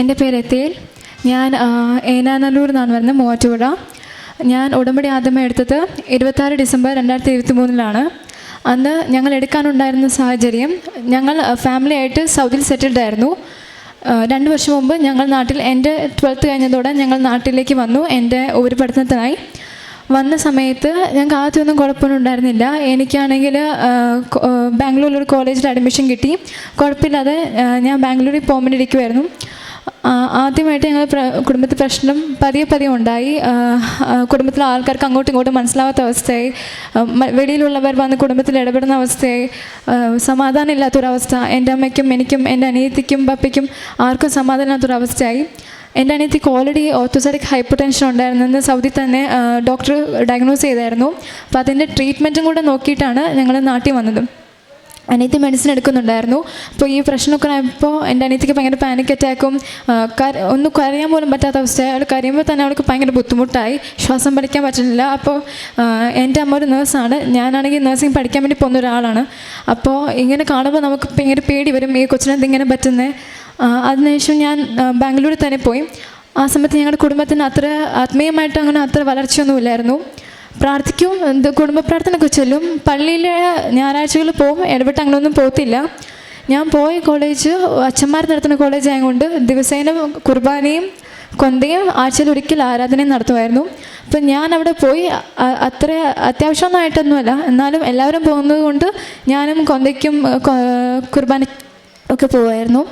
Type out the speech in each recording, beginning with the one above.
എന്റെ പേര് എത്തിയിൽ. ഞാൻ ഏനാനല്ലൂർ എന്നാണ് വരുന്നത് മൂവാറ്റുപുഴ. ഞാൻ ഉടമ്പടി ആദ്യമേ എടുത്തത് ഇരുപത്താറ് ഡിസംബർ രണ്ടായിരത്തി ഇരുപത്തി മൂന്നിലാണ് അന്ന് ഞങ്ങൾ എടുക്കാനുണ്ടായിരുന്ന സാഹചര്യം ഞങ്ങൾ ഫാമിലി ആയിട്ട് സൗദിയിൽ സെറ്റിൽഡ് ആയിരുന്നു. രണ്ട് വർഷം മുമ്പ് ഞങ്ങൾ നാട്ടിൽ എന്റെ ട്വൽത്ത് കഴിഞ്ഞതോടെ ഞങ്ങൾ നാട്ടിലേക്ക് വന്നു എന്റെ ഉപരിപഠനത്തിനായി വന്ന സമയത്ത് ഞങ്ങൾക്ക് ആദ്യമൊന്നും കുഴപ്പമൊന്നും ഉണ്ടായിരുന്നില്ല. എനിക്കാണെങ്കിൽ ബാംഗ്ലൂരിൽ ഒരു കോളേജിൽ അഡ്മിഷൻ കിട്ടി. കുഴപ്പമില്ലാതെ ഞാൻ ബാംഗ്ലൂരിൽ പോകാൻ ഇരിക്കുമായിരുന്നു ആദ്യമായിട്ട് ഞങ്ങൾ കുടുംബത്തിൽ പ്രശ്നം പതിയെ പതിയെ ഉണ്ടായി. കുടുംബത്തിലെ ആൾക്കാർക്ക് അങ്ങോട്ടും ഇങ്ങോട്ടും മനസ്സിലാവാത്ത അവസ്ഥയായി. വെളിയിലുള്ളവർ വന്ന് കുടുംബത്തിൽ ഇടപെടുന്ന അവസ്ഥയായി. സമാധാനം ഇല്ലാത്തൊരവസ്ഥ. എന്റെ അമ്മയ്ക്കും എനിക്കും എന്റെ അനിയത്തിക്കും പപ്പയ്ക്കും ആർക്കും സമാധാനം ഇല്ലാത്തൊരവസ്ഥയായി. എന്റെ അനിയത്തിക്ക് ഓൾറെഡി ഓർത്തോസാറ്റിക് ഹൈപ്പർ ടെൻഷൻ ഉണ്ടായിരുന്നെന്ന് സൗദി തന്നെ ഡോക്ടർ ഡയഗ്നോസ് ചെയ്തായിരുന്നു. അപ്പോൾ അതിന്റെ ട്രീറ്റ്മെന്റും കൂടെ നോക്കിയിട്ടാണ് ഞങ്ങൾ നാട്ടിൽ വന്നത്. അനിയത്തി മെഡിസിൻ എടുക്കുന്നുണ്ടായിരുന്നു. അപ്പോൾ ഈ പ്രശ്നമൊക്കെ ആയപ്പോൾ എന്റെ അനിയത്തിക്ക് ഭയങ്കര പാനിക് അറ്റാക്കും ഒന്ന് കരയാൻ പോലും പറ്റാത്ത അവസ്ഥ അവൾ കരയുമ്പോൾ തന്നെ അവൾക്ക് ഭയങ്കര ബുദ്ധിമുട്ടായി. ശ്വാസം പഠിക്കാൻ പറ്റുന്നില്ല. അപ്പോൾ എന്റെ അമ്മ ഒരു നേഴ്സാണ് ഞാനാണെങ്കിൽ നേഴ്സിംഗ് പഠിക്കാൻ വേണ്ടി പോകുന്ന ഒരാളാണ്. അപ്പോൾ ഇങ്ങനെ കാണുമ്പോൾ നമുക്ക് ഭയങ്കര പേടി വരും. ഈ കൊച്ചിനെന്ത് ഇങ്ങനെ പറ്റുന്നത് അതിനുശേഷം ഞാൻ ബാംഗ്ലൂരിൽ തന്നെ പോയി. ആ സമയത്ത് ഞങ്ങളുടെ കുടുംബത്തിന് അത്ര ആത്മീയമായിട്ട് അങ്ങനെ അത്ര വളർച്ചയൊന്നുമില്ലായിരുന്നു പ്രാർത്ഥിക്കും. എന്ത് കുടുംബ പ്രാർത്ഥനയൊക്കെ ചൊല്ലും. പള്ളിയിൽ ഞായറാഴ്ചകളിൽ പോകും ഇടപെട്ട് അങ്ങനെയൊന്നും പോകത്തില്ല. ഞാൻ പോയ കോളേജ് അച്ഛന്മാർ നടത്തുന്ന കോളേജ് ആയതുകൊണ്ട് ദിവസേന കുർബാനയും കൊന്തയും ആഴ്ചയിൽ ഒരിക്കൽ ആരാധനയും നടത്തുമായിരുന്നു. അപ്പം ഞാൻ അവിടെ പോയി. അത്ര അത്യാവശ്യമൊന്നായിട്ടൊന്നുമല്ല എന്നാലും എല്ലാവരും പോകുന്നത് കൊണ്ട് ഞാനും കൊന്തയ്ക്കും കുർബാന ഒക്കെ പോകുമായിരുന്നു.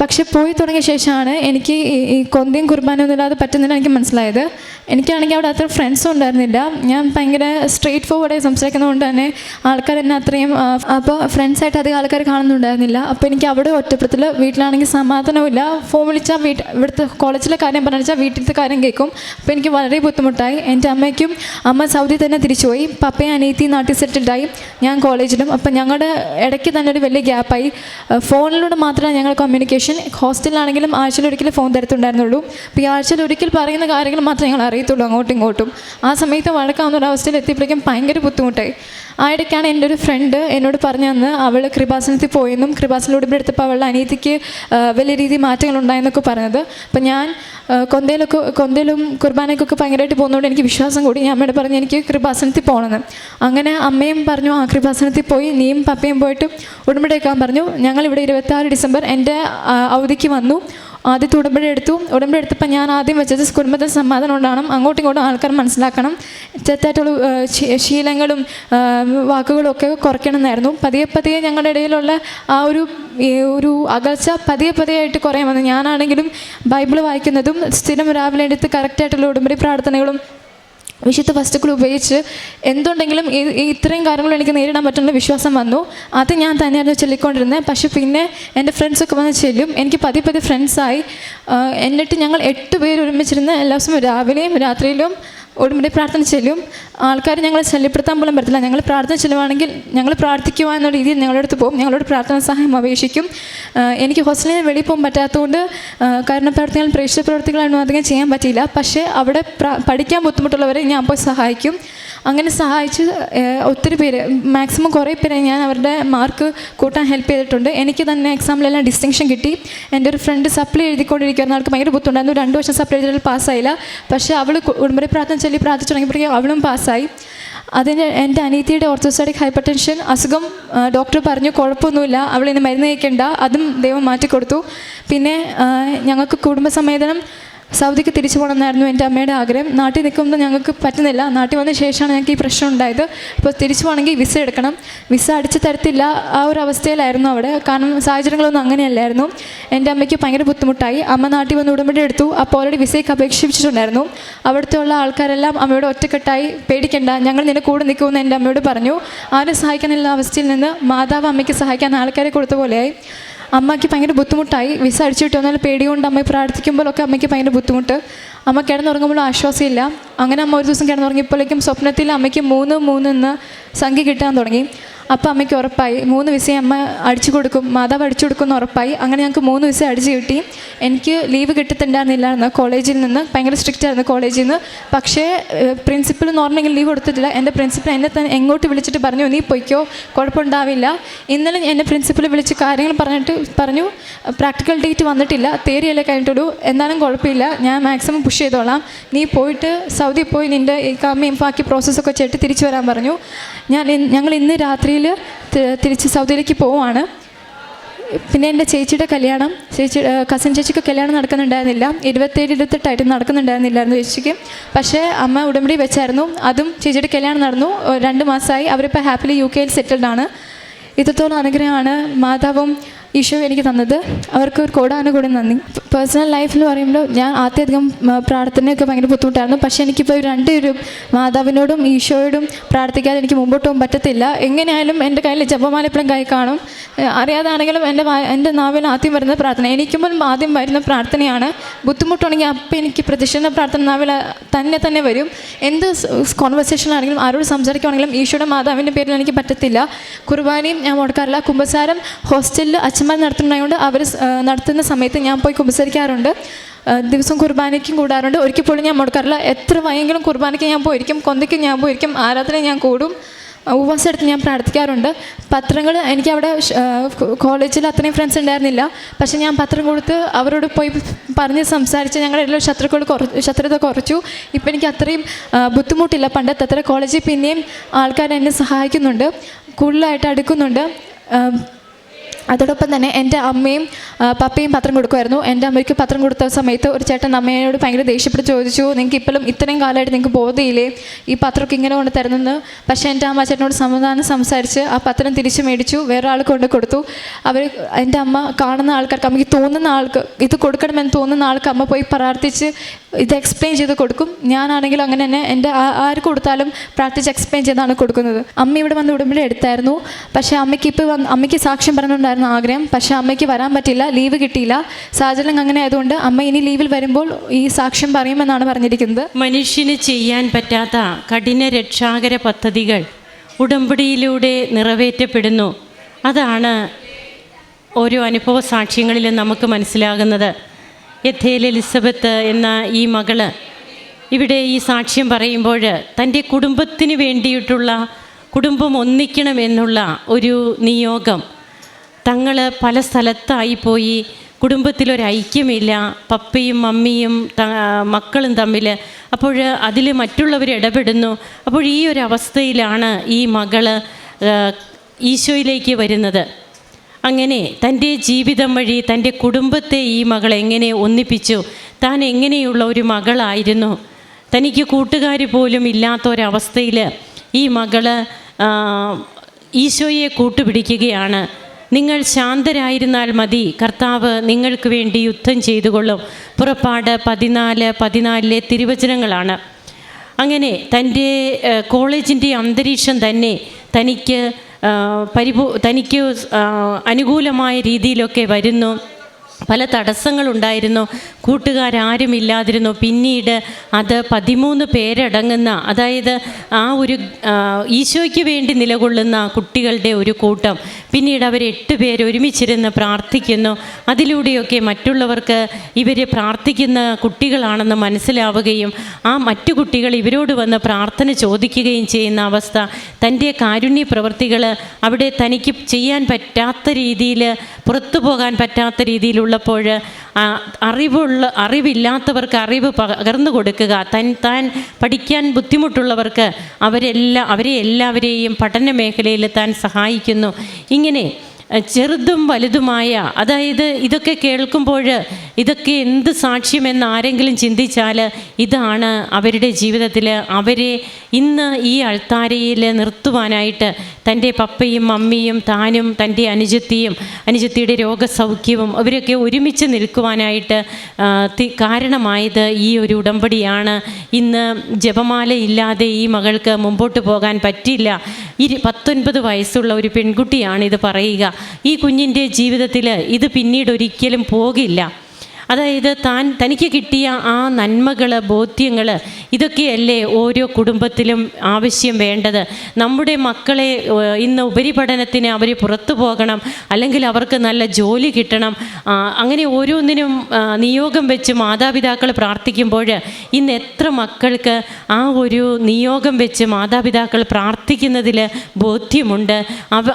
പക്ഷെ പോയി തുടങ്ങിയ ശേഷമാണ് എനിക്ക് ഈ- ഈ കൊന്തയും കുർബാനയൊന്നും ഇല്ലാതെ പറ്റുന്നില്ല എനിക്ക് മനസ്സിലായത്. എനിക്കാണെങ്കിൽ അവിടെ അത്ര ഫ്രണ്ട്സും ഉണ്ടായിരുന്നില്ല. ഞാൻ ഭയങ്കര സ്ട്രെയിറ്റ് ഫോർവേഡായി സംസാരിക്കുന്നതുകൊണ്ട് തന്നെ ആൾക്കാർ എന്നെ അത്രയും അപ്പോൾ ഫ്രണ്ട്സായിട്ട് അധികം ആൾക്കാർ കാണുന്നുണ്ടായിരുന്നില്ല. അപ്പോൾ എനിക്ക് അവിടെ ഒറ്റപ്പെടുത്തില്ല വീട്ടിലാണെങ്കിൽ സമാധാനമില്ല ഫോൺ വിളിച്ചാൽ വീട്ടിൽ ഇവിടുത്തെ കോളേജിലെ കാര്യം പറഞ്ഞാൽ വീട്ടിലത്തെ കാര്യം കേൾക്കും. അപ്പോൾ എനിക്ക് വളരെ ബുദ്ധിമുട്ടായി. എന്റെ അമ്മയ്ക്കും അമ്മ സൗദി തന്നെ തിരിച്ചുപോയി. പപ്പയെ അനിയത്തി നാട്ടിൽ സെറ്റിൽഡായി ഞാൻ കോളേജിലും. അപ്പം ഞങ്ങളുടെ ഇടയ്ക്ക് തന്നെ ഒരു വലിയ ഗ്യാപ്പായി ഫോണിലൂടെ മാത്രമേ ഞങ്ങൾ കമ്മ്യൂണിക്കേഷൻ ഹോസ്റ്റലിലാണെങ്കിലും ആഴ്ചയിൽ ഫോൺ തരത്തുണ്ടായിരുന്നുള്ളൂ. അപ്പോൾ ഈ ആഴ്ചയിൽ ഒരിക്കൽ പറയുന്ന കാര്യങ്ങൾ മാത്രമേ ഞങ്ങൾ അറിയത്തുള്ളൂ അങ്ങോട്ടും ഇങ്ങോട്ടും. ആ സമയത്ത് വഴക്കാവുന്ന ഒരു അവസ്ഥയിൽ എത്തിയപ്പോഴേക്കും ഭയങ്കര ബുദ്ധിമുട്ടായി. ആ ഇടയ്ക്കാണ് എന്റെ ഒരു ഫ്രണ്ട് എന്നോട് പറഞ്ഞു തന്ന് അവൾ കൃപാസനത്തിൽ പോയെന്നും കൃപാസനത്തിലൂടെ എടുത്തപ്പോൾ അവളുടെ അനീതിക്ക് വലിയ രീതിയിൽ മാറ്റങ്ങൾ ഉണ്ടായെന്നൊക്കെ പറഞ്ഞത്. അപ്പം ഞാൻ കൊന്തയിലൊക്കെ കൊന്തയിലും കുർബാനയ്ക്കൊക്കെ ഭയങ്കരമായിട്ട് പോകുന്നതുകൊണ്ട് എനിക്ക് വിശ്വാസം കൂടി. ഞാൻ അമ്മയോട് പറഞ്ഞു എനിക്ക് കൃപാസനത്തിൽ പോകണമെന്ന് അങ്ങനെ അമ്മയും പറഞ്ഞു ആ കൃപാസനത്തിൽ പോയി നീയും പപ്പയും പോയിട്ട് ഉടമ്പടിയേക്കാൻ പറഞ്ഞു. ഞങ്ങളിവിടെ ഇരുപത്താറ് ഡിസംബർ എന്റെ അവധിക്ക് വന്നു. ആദ്യത്തെ ഉടമ്പടി എടുത്തു. ഉടമ്പടി എടുത്തപ്പോൾ ഞാൻ ആദ്യം വെച്ചത് കുടുംബത്തിൽ സമാധാനം ഉണ്ടാകണം. അങ്ങോട്ടും ഇങ്ങോട്ടും ആൾക്കാർ മനസ്സിലാക്കണം. തെറ്റായിട്ടുള്ള ശീലങ്ങളും വാക്കുകളും ഒക്കെ കുറയ്ക്കണം എന്നായിരുന്നു പതിയെ പതിയെ ഞങ്ങളുടെ ഇടയിലുള്ള ആ ഒരു ഒരു അകൽച്ച പതിയെ പതിയെ ആയിട്ട് കുറയാൻ വന്നു. ഞാനാണെങ്കിലും ബൈബിൾ വായിക്കുന്നതും സ്ഥിരം രാവിലെ എടുത്ത് കറക്റ്റായിട്ടുള്ള ഉടമ്പടി പ്രാർത്ഥനകളും വിശുദ്ധ വസ്തുക്കൾ ഉപയോഗിച്ച് എന്തുണ്ടെങ്കിലും ഇത്രയും കാര്യങ്ങൾ എനിക്ക് നേരിടാൻ പറ്റുന്ന വിശ്വാസം വന്നു. അത് ഞാൻ തന്നെയായിരുന്നു ചൊല്ലിക്കൊണ്ടിരുന്നത്. പക്ഷെ പിന്നെ എന്റെ ഫ്രണ്ട്സൊക്കെ വന്ന് ചെല്ലും. എനിക്ക് പതി പതി ഫ്രണ്ട്സായി എന്നിട്ട് ഞങ്ങൾ എട്ട് പേര് ഒരുമിച്ചിരുന്ന് എല്ലാ ദിവസവും രാവിലെയും രാത്രിയിലും ഉടമ്പടി പ്രാർത്ഥന ചെല്ലും. ആൾക്കാർ ഞങ്ങളെ ശല്യപ്പെടുത്താൻ പോലും പറ്റില്ല ഞങ്ങൾ പ്രാർത്ഥന ചെല്ലുവാണെങ്കിൽ ഞങ്ങൾ പ്രാർത്ഥിക്കുക എന്ന രീതിയിൽ ഞങ്ങളുടെ അടുത്ത് പോകും. ഞങ്ങളോട് പ്രാർത്ഥന സഹായം അപേക്ഷിക്കും. എനിക്ക് ഹോസ്റ്റലിൽ നിന്ന് വെളിയിൽ പോകാൻ പറ്റാത്തതുകൊണ്ട് കാരണം പ്രവർത്തികൾ പ്രേക്ഷിത പ്രവർത്തികളൊന്നും അധികം ചെയ്യാൻ പറ്റിയില്ല. പക്ഷേ അവിടെ പഠിക്കാൻ ബുദ്ധിമുട്ടുള്ളവരെ ഞാൻ പോയി സഹായിക്കും. അങ്ങനെ സഹായിച്ച് ഒത്തിരി പേര് മാക്സിമം കുറേ പേരെ ഞാൻ അവരുടെ മാർക്ക് കൂട്ടാൻ ഹെൽപ്പ് ചെയ്തിട്ടുണ്ട്. എനിക്ക് തന്നെ എക്സാമിലെല്ലാം ഡിസ്റ്റിങ്ഷൻ കിട്ടി. എന്റെ ഒരു ഫ്രണ്ട് സപ്ലൈ എഴുതിക്കൊണ്ടിരിക്കുന്ന ആൾക്ക് ഭയങ്കര ബുദ്ധിമുട്ടായിരുന്നു. രണ്ട് വർഷം സപ്ലൈ എഴുതിയിട്ട് പാസ്സായില്ല. പക്ഷേ അവൾ ഉടമ്പടി പ്രാർത്ഥന ചൊല്ലി പ്രാർത്ഥിച്ചു തുടങ്ങിയപ്പോഴേക്കും അവളും പാസ്സായി. അതിന് എന്റെ അനീതിയുടെ ഓർത്തോസ്റ്റാറ്റിക് ഹൈപ്പർ ടെൻഷൻ അസുഖം ഡോക്ടർ പറഞ്ഞു കുഴപ്പമൊന്നുമില്ല അവൾ ഇനി മരുന്ന് കഴിക്കേണ്ട അതും ദൈവം മാറ്റിക്കൊടുത്തു. പിന്നെ ഞങ്ങൾക്ക് കുടുംബസമേതനം സൗദിക്ക് തിരിച്ചു പോകണമെന്നായിരുന്നു എന്റെ അമ്മയുടെ ആഗ്രഹം. നാട്ടിൽ നിൽക്കുമ്പോൾ ഞങ്ങൾക്ക് പറ്റുന്നില്ല. നാട്ടിൽ വന്ന ശേഷമാണ് ഞങ്ങൾക്ക് ഈ പ്രശ്നം ഉണ്ടായത്. അപ്പോൾ തിരിച്ചു പോകണമെങ്കിൽ വിസ എടുക്കണം. വിസ അടിച്ചു തരത്തില്ല ആ ഒരു അവസ്ഥയിലായിരുന്നു അവിടെ. കാരണം സാഹചര്യങ്ങളൊന്നും അങ്ങനെയല്ലായിരുന്നു. എന്റെ അമ്മയ്ക്ക് ഭയങ്കര ബുദ്ധിമുട്ടായി. അമ്മ നാട്ടിൽ വന്ന് ഉടമ്പടി എടുത്തു. അപ്പോൾ ഓൾറെഡി വിസയ്ക്ക് അപേക്ഷിച്ചിട്ടുണ്ടായിരുന്നു. അവിടുത്തെ ഉള്ള ആൾക്കാരെല്ലാം അമ്മയോട് ഒറ്റക്കെട്ടായി പേടിക്കണ്ട. ഞങ്ങൾ നിന്നെ കൂടെ നിൽക്കുമെന്ന് എന്റെ അമ്മയോട് പറഞ്ഞു. ആരും സഹായിക്കാനുള്ള അവസ്ഥയിൽ നിന്ന് മാതാവ് അമ്മയ്ക്ക് സഹായിക്കാൻ ആൾക്കാരെ കൊടുത്ത പോലെയായി. അമ്മയ്ക്ക് ഭയങ്കര ബുദ്ധിമുട്ടായി. വിസ അടിച്ചു കിട്ടുമെന്നാൽ പേടി കൊണ്ട് അമ്മ പ്രാർത്ഥിക്കുമ്പോഴൊക്കെ അമ്മയ്ക്ക് ഭയങ്കര ബുദ്ധിമുട്ട്. അമ്മ കിടന്നുറങ്ങുമ്പോഴും ആശ്വാസമില്ല. അങ്ങനെ അമ്മ ഒരു ദിവസം കിടന്നുറങ്ങിയപ്പോഴേക്കും സ്വപ്നത്തിൽ അമ്മയ്ക്ക് മൂന്ന് മൂന്ന് എന്ന് സംഖ്യ കിട്ടാൻ തുടങ്ങി. അപ്പോൾ അമ്മയ്ക്ക് ഉറപ്പായി. മൂന്ന് വിസയെ അമ്മ അടിച്ചു കൊടുക്കും. മാതാവ് അടിച്ചു കൊടുക്കുമെന്ന് ഉറപ്പായി. അങ്ങനെ ഞങ്ങൾക്ക് മൂന്ന് വിസ അടിച്ചു കിട്ടി. എനിക്ക് ലീവ് കിട്ടത്തുണ്ടായിരുന്നില്ലായിരുന്നു കോളേജിൽ നിന്ന് ഭയങ്കര സ്ട്രിക്റ്റ് ആയിരുന്നു കോളേജിൽ നിന്ന്. പക്ഷേ പ്രിൻസിപ്പൽ എന്ന് പറഞ്ഞെങ്കിൽ ലീവ് കൊടുത്തിട്ടില്ല. എന്റെ പ്രിൻസിപ്പൽ എന്നെ തന്നെ എങ്ങോട്ട് വിളിച്ചിട്ട് പറഞ്ഞു നീ പൊയ്ക്കോ കുഴപ്പമുണ്ടാവില്ല. ഇന്നലെ എന്നെ പ്രിൻസിപ്പൽ വിളിച്ച് കാര്യങ്ങൾ പറഞ്ഞിട്ട് പറഞ്ഞു പ്രാക്ടിക്കൽ ഡേറ്റ് വന്നിട്ടില്ല. തേരിയല്ലേ കഴിഞ്ഞിട്ടുള്ളൂ. എന്നാലും കുഴപ്പമില്ല. ഞാൻ മാക്സിമം പുഷ് ചെയ്തോളാം. നീ പോയിട്ട് സൗദി പോയി നിന്റെ ഈ കമ്മിയും ബാക്കി പ്രോസസ്സൊക്കെ ചെയ്തിട്ട് തിരിച്ചു വരാൻ പറഞ്ഞു. ഞാൻ ഞങ്ങൾ ഇന്ന് രാത്രിയിൽ തിരിച്ച് സൗദിയിലേക്ക് പോവാണ് പിന്നെ എന്റെ ചേച്ചിയുടെ കല്യാണം ചേച്ചി കസിൻ ചേച്ചിക്ക് കല്യാണം നടക്കുന്നുണ്ടായിരുന്നില്ല. ഇരുപത്തേഴ് ഇരുപത്തെട്ടായിട്ട് നടക്കുന്നുണ്ടായിരുന്നില്ലായിരുന്നു ചേച്ചിക്ക്. പക്ഷേ അമ്മ ഉടമ്പടി വെച്ചായിരുന്നു. അതും ചേച്ചിയുടെ കല്യാണം നടന്നു. രണ്ട് മാസമായി അവരിപ്പോൾ ഹാപ്പിലി യു കെയിൽ സെറ്റിൽഡ് ആണ് ഇത്രത്തോളം അനുഗ്രഹമാണ് മാതാവും ഈശോ എനിക്ക് തന്നത്. അവർക്ക് ഒരു കോടാനുകൂടി നന്ദി. പേഴ്സണൽ ലൈഫിൽ പറയുമ്പോൾ ഞാൻ ആദ്യധികം പ്രാർത്ഥനയൊക്കെ ഭയങ്കര ബുദ്ധിമുട്ടായിരുന്നു. പക്ഷേ എനിക്കിപ്പോൾ രണ്ടുപേരും മാതാവിനോടും ഈശോയോടും പ്രാർത്ഥിക്കാതെ എനിക്ക് മുമ്പോട്ട് പോകാൻ പറ്റത്തില്ല. എങ്ങനെയായാലും എന്റെ കയ്യിൽ ജപമാല എപ്പോഴും കൈ കാണും. അറിയാതാണെങ്കിലും എന്റെ എന്റെ നാവിൽ ആദ്യം വരുന്ന പ്രാർത്ഥന. എനിക്കുമ്പോൾ ആദ്യം വരുന്ന പ്രാർത്ഥനയാണ്. ബുദ്ധിമുട്ടുണ്ടെങ്കിൽ അപ്പം എനിക്ക് പ്രദക്ഷിണ പ്രാർത്ഥന നാവിൽ തന്നെ തന്നെ വരും. എന്ത് കോൺവെർസേഷൻ ആണെങ്കിലും ആരോട് സംസാരിക്കുകയാണെങ്കിലും ഈശോയുടെ മാതാവിന്റെ പേരിൽ എനിക്ക് പറ്റത്തില്ല. കുർബാനയും ഞാൻ മുടക്കാറില്ല. കുമ്പസാരം ഹോസ്റ്റലിൽ അച്ഛന്മാർ നടത്തുന്നതുകൊണ്ട് അവർ നടത്തുന്ന സമയത്ത് ഞാൻ പോയി കുമ്പസരിക്കാറുണ്ട്. ദിവസം കുർബാനയ്ക്കും കൂടാറുണ്ട്. ഒരിക്കൽ പോലും ഞാൻ മുടക്കാറില്ല. എത്ര വയെങ്കിലും കുർബാനയ്ക്ക് ഞാൻ പോയിരിക്കും. കൊന്തയ്ക്ക് ഞാൻ പോയിരിക്കും. ആരാധന ഞാൻ കൂടും. ആ, ഉപവാസം എടുത്ത് ഞാൻ പ്രാർത്ഥിക്കാറുണ്ട്. പത്രങ്ങൾ എനിക്ക് അവിടെ കോളേജിൽ അത്രയും ഫ്രണ്ട്സ് ഉണ്ടായിരുന്നില്ല. പക്ഷെ ഞാൻ പത്രം കൊടുത്ത് അവരോട് പോയി പറഞ്ഞ് സംസാരിച്ച് ഞങ്ങളുടെ എല്ലാ ശത്രുക്കൾ കുറച്ച് ശത്രുത കുറച്ചു. ഇപ്പം എനിക്ക് അത്രയും ബുദ്ധിമുട്ടില്ല. പണ്ടത്തെ അത്ര കോളേജിൽ പിന്നെയും ആൾക്കാർ എന്നെ സഹായിക്കുന്നുണ്ട്. കൂടുതലായിട്ട് അടുക്കുന്നുണ്ട്. അതോടൊപ്പം തന്നെ എന്റെ അമ്മയും പപ്പയും പത്രം കൊടുക്കുമായിരുന്നു. എന്റെ അമ്മയ്ക്ക് പത്രം കൊടുത്ത സമയത്ത് ഒരു ചേട്ടൻ അമ്മയോട് ഭയങ്കര ദേഷ്യപ്പെട്ട് ചോദിച്ചു നിങ്ങൾക്ക് ഇപ്പോഴും ഇത്രയും കാലമായിട്ട് നിങ്ങൾക്ക് ബോധയില്ലേ ഈ പത്രമൊക്കെ ഇങ്ങനെ കൊണ്ട് തരുന്നെന്ന്? പക്ഷേ എന്റെ അമ്മ ചേട്ടനോട് സമാധാനം സംസാരിച്ച് ആ പത്രം തിരിച്ചു മേടിച്ചു വേറെ ആൾ കൊണ്ട് കൊടുത്തു. അവർ എന്റെ അമ്മ കാണുന്ന ആൾക്കാർക്ക് അമ്മയ്ക്ക് തോന്നുന്ന ആൾക്ക് ഇത് കൊടുക്കണമെന്ന് തോന്നുന്ന ആൾക്ക് അമ്മ പോയി പ്രാർത്ഥിച്ച് ഇത് എക്സ്പ്ലെയിൻ ചെയ്ത് കൊടുക്കും. ഞാനാണെങ്കിലും അങ്ങനെ തന്നെ എന്റെ ആര് കൊടുത്താലും പ്രാർത്ഥിച്ച് എക്സ്പ്ലെയിൻ ചെയ്താണ് കൊടുക്കുന്നത്. അമ്മ ഇവിടെ വന്ന് ഉടമ്പടി എടുത്തായിരുന്നു. പക്ഷേ അമ്മയ്ക്ക് ഇപ്പോൾ അമ്മയ്ക്ക് സാക്ഷ്യം പറഞ്ഞുകൊണ്ടായിരുന്നു ആഗ്രഹം. പക്ഷേ അമ്മയ്ക്ക് വരാൻ പറ്റില്ല ലീവ് കിട്ടിയില്ല. സാഹചര്യം അങ്ങനെ ആയതുകൊണ്ട് അമ്മ ഇനി ലീവിൽ വരുമ്പോൾ ഈ സാക്ഷ്യം പറയുമെന്നാണ് പറഞ്ഞിരിക്കുന്നത്. മനുഷ്യന് ചെയ്യാൻ പറ്റാത്ത കഠിന രക്ഷാകര പദ്ധതികൾ ഉടമ്പടിയിലൂടെ നിറവേറ്റപ്പെടുന്നു. അതാണ് ഓരോ അനുഭവ സാക്ഷ്യങ്ങളിലും നമുക്ക് മനസ്സിലാകുന്നത്. എഥേൽ എലിസബത്ത് എന്ന ഈ മകൾ ഇവിടെ ഈ സാക്ഷ്യം പറയുമ്പോൾ തന്റെ കുടുംബത്തിന് വേണ്ടിയിട്ടുള്ള കുടുംബം ഒന്നിക്കണം എന്നുള്ള ഒരു നിയോഗം തങ്ങൾ പല സ്ഥലത്തായി പോയി കുടുംബത്തിലൊരു ഐക്യമില്ല പപ്പയും മമ്മിയും മക്കളും തമ്മിൽ അപ്പോൾ അതിൽ മറ്റുള്ളവർ ഇടപെടുന്നു. അപ്പോൾ ഈ ഒരു അവസ്ഥയിലാണ് ഈ മകൾ ഈശോയിലേക്ക് വരുന്നത്. അങ്ങനെ തന്റെ ജീവിതം വഴി തന്റെ കുടുംബത്തെ ഈ മകൾ എങ്ങനെ ഒന്നിപ്പിച്ചു? താൻ എങ്ങനെയുള്ള ഒരു മകളായിരുന്നു? തനിക്ക് കൂട്ടുകാർ പോലും ഇല്ലാത്ത ഒരവസ്ഥയിൽ ഈ മകൾ ഈശോയെ കൂട്ടുപിടിക്കുകയാണ്. നിങ്ങൾ ശാന്തരായിരുന്നാൽ മതി. കർത്താവ് നിങ്ങൾക്ക് വേണ്ടി യുദ്ധം ചെയ്തുകൊള്ളും. പുറപ്പാട് പതിനാല് പതിനാലിലെ തിരുവചനങ്ങളാണ്. അങ്ങനെ തന്റെ കോളേജിന്റെ അന്തരീക്ഷം തന്നെ തനിക്ക് പരിപൂ തനിക്ക് അനുകൂലമായ രീതിയിലൊക്കെ വരുന്നു. പല തടസ്സങ്ങളുണ്ടായിരുന്നു. കൂട്ടുകാരും ഇല്ലാതിരുന്നു പിന്നീട് അത് പതിമൂന്ന് പേരടങ്ങുന്ന അതായത് ആ ഒരു ഈശോയ്ക്ക് വേണ്ടി നിലകൊള്ളുന്ന കുട്ടികളുടെ ഒരു കൂട്ടം. പിന്നീട് അവർ എട്ട് പേര് ഒരുമിച്ചിരുന്ന് പ്രാർത്ഥിക്കുന്നു. അതിലൂടെയൊക്കെ മറ്റുള്ളവർക്ക് ഇവർ പ്രാർത്ഥിക്കുന്ന കുട്ടികളാണെന്ന് മനസ്സിലാവുകയും ആ മറ്റു കുട്ടികൾ ഇവരോട് വന്ന് പ്രാർത്ഥന ചോദിക്കുകയും ചെയ്യുന്ന അവസ്ഥ തന്റെ കാരുണ്യ പ്രവൃത്തികൾ അവിടെ തനിക്ക് ചെയ്യാൻ പറ്റാത്ത രീതിയിൽ പുറത്തു പോകാൻ പറ്റാത്ത രീതിയിലുള്ളപ്പോൾ ആ, അറിവുള്ള അറിവില്ലാത്തവർക്ക് അറിവ് പകർന്നു കൊടുക്കുക തൻ താൻ പഠിക്കാൻ ബുദ്ധിമുട്ടുള്ളവർക്ക് അവരെല്ലാം അവരെ എല്ലാവരെയും പഠന മേഖലയിൽ താൻ സഹായിക്കുന്നു. ഇങ്ങനെ ചെറുതും വലുതുമായ അതായത് ഇതൊക്കെ കേൾക്കുമ്പോൾ ഇതൊക്കെ എന്ത് സാക്ഷ്യമെന്ന് ആരെങ്കിലും ചിന്തിച്ചാൽ ഇതാണ് അവരുടെ ജീവിതത്തിൽ അവരെ ഇന്ന് ഈ അൾത്താരയിൽ നിർത്തുവാനായിട്ട് തന്റെ പപ്പയും മമ്മിയും താനും തന്റെ അനുജത്തിയും അനുജത്തിയുടെ രോഗസൗഖ്യവും അവരൊക്കെ ഒരുമിച്ച് നിൽക്കുവാനായിട്ട് കാരണമായത് ഈ ഒരു ഉടമ്പടിയാണ്. ഇന്ന് ജപമാല ഇല്ലാതെ ഈ മകൾക്ക് മുമ്പോട്ട് പോകാൻ പറ്റില്ല. ഇരു പത്തൊൻപത് വയസ്സുള്ള ഒരു പെൺകുട്ടിയാണ് ഇത് പറയുക. ഈ കുഞ്ഞിന്റെ ജീവിതത്തിൽ ഇത് പിന്നീട് ഒരിക്കലും പോകില്ല. അതായത് താൻ തനിക്ക് കിട്ടിയ ആ നന്മകൾ ബോധ്യങ്ങൾ ഇതൊക്കെയല്ലേ ഓരോ കുടുംബത്തിലും ആവശ്യം വേണ്ടത്? നമ്മുടെ മക്കളെ ഇന്ന് ഉപരിപഠനത്തിന് അവർ പുറത്തു പോകണം അല്ലെങ്കിൽ അവർക്ക് നല്ല ജോലി കിട്ടണം. അങ്ങനെ ഓരോന്നിനും നിയോഗം വെച്ച് മാതാപിതാക്കൾ പ്രാർത്ഥിക്കുമ്പോൾ ഇന്ന് എത്ര മക്കൾക്ക് ആ ഒരു നിയോഗം വെച്ച് മാതാപിതാക്കൾ പ്രാർത്ഥിക്കുന്നതിൽ ബോധ്യമുണ്ട്?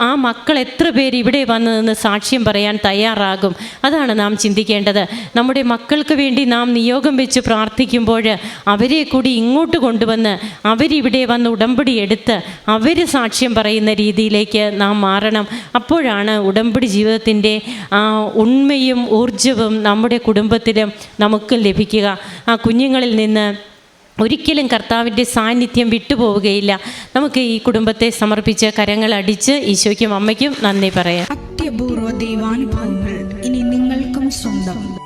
ആ മക്കൾ എത്ര പേര് ഇവിടെ വന്ന് നിന്ന് സാക്ഷ്യം പറയാൻ തയ്യാറാകും? അതാണ് നാം ചിന്തിക്കേണ്ടത്. നമ്മുടെ മക്കൾക്ക് വേണ്ടി നാം നിയോഗം വെച്ച് പ്രാർത്ഥിക്കുമ്പോൾ അവരെ കൂടി ഇങ്ങോട്ട് കൊണ്ടുവന്ന് അവരിവിടെ വന്ന് ഉടമ്പടി എടുത്ത് അവർ സാക്ഷ്യം പറയുന്ന രീതിയിലേക്ക് നാം മാറണം. അപ്പോഴാണ് ഉടമ്പടി ജീവിതത്തിന്റെ ആ ഉണ്മയും ഊർജവും നമ്മുടെ കുടുംബത്തിലും നമുക്ക് ലഭിക്കുക. ആ കുഞ്ഞുങ്ങളിൽ നിന്ന് ഒരിക്കലും കർത്താവിന്റെ സാന്നിധ്യം വിട്ടുപോവുകയില്ല. നമുക്ക് ഈ കുടുംബത്തെ സമർപ്പിച്ച് കരങ്ങൾ അടിച്ച് ഈശോയ്ക്കും അമ്മയ്ക്കും നന്ദി പറയാം. അത്യപൂർവ ദൈവാനുഭവങ്ങൾ ഇനി നിങ്ങൾക്കും സ്വന്തം.